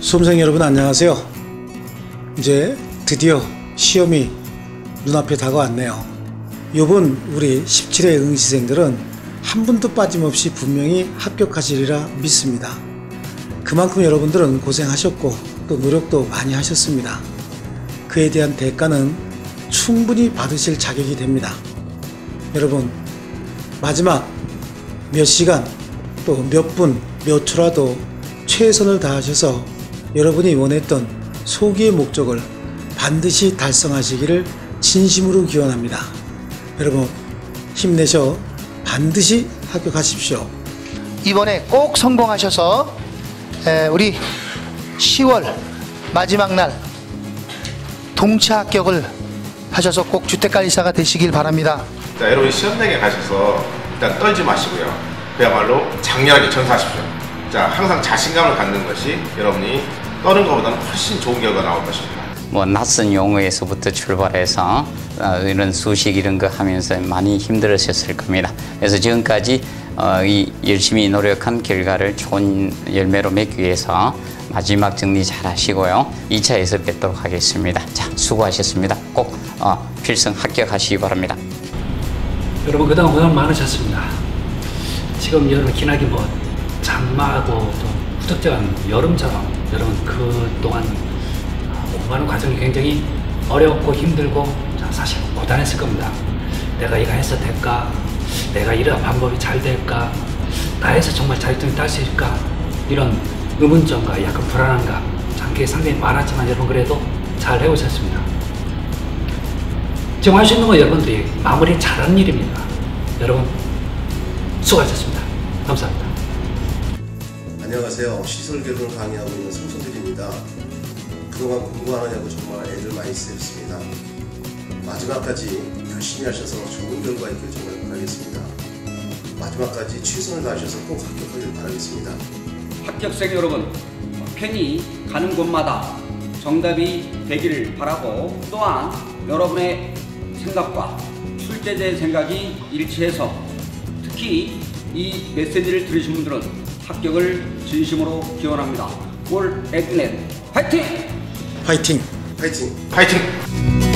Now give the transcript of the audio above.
수험생 여러분 안녕하세요. 이제 드디어 시험이 눈앞에 다가왔네요. 요번 우리 17회 응시생들은 한 분도 빠짐없이 분명히 합격하시리라 믿습니다. 그만큼 여러분들은 고생하셨고 또 노력도 많이 하셨습니다. 그에 대한 대가는 충분히 받으실 자격이 됩니다. 여러분, 마지막 몇 시간 또 몇 분, 몇 초라도 최선을 다하셔서 여러분이 원했던 소기의 목적을 반드시 달성하시기를 진심으로 기원합니다. 여러분, 힘내셔 반드시 합격하십시오. 이번에 꼭 성공하셔서 에, 우리 10월 마지막 날 동차 합격을 하셔서 꼭 주택관리사가 되시길 바랍니다. 자, 여러분 시험장에 가셔서 일단 떨지 마시고요. 그야말로 장렬하게 전사하십시오. 자, 항상 자신감을 갖는 것이 여러분이 떠는 것보다는 훨씬 좋은 결과 나올 것입니다. 뭐 낯선 용어에서부터 출발해서 어, 이런 수식 이런 거 하면서 많이 힘들으셨을 겁니다. 그래서 지금까지 어, 이 열심히 노력한 결과를 좋은 열매로 맺기 위해서 마지막 정리 잘 하시고요. 2차에서 뵙도록 하겠습니다. 자, 수고하셨습니다. 꼭 어, 필승 합격하시기 바랍니다. 여러분 그동안 고생 많으셨습니다. 지금 여러분 기나긴 뭐 장마하고 좀 후적적한 여름처럼 여러분 그동안 공부하는 과정이 굉장히 어렵고 힘들고 사실 고단했을 겁니다. 내가 이거 해서 될까? 내가 이런 방법이 잘 될까? 다 해서 정말 자격증이 딸수 있을까? 이런 의문점과 약간 불안함과 장기에 상당히 많았지만 여러분 그래도 잘 해오셨습니다. 지금 할 수 있는 건 여러분들이 마무리 잘하는 일입니다. 여러분 수고하셨습니다. 감사합니다. 안녕하세요. 시설 개론을 강의하고 있는 성선들입니다. 그동안 공부하느냐고 정말 애를 많이 쓰였습니다. 마지막까지 열심히 하셔서 좋은 결과 있길 정말 바라겠습니다. 마지막까지 최선을 다하셔서 꼭 합격하길 바라겠습니다. 합격생 여러분, 편히 가는 곳마다 정답이 되기를 바라고 또한 여러분의 생각과 출제자의 생각이 일치해서 특히 이 메시지를 들으신 분들은 합격을 진심으로 기원합니다. 올 화이팅! 화이팅! 파이팅! 파이팅!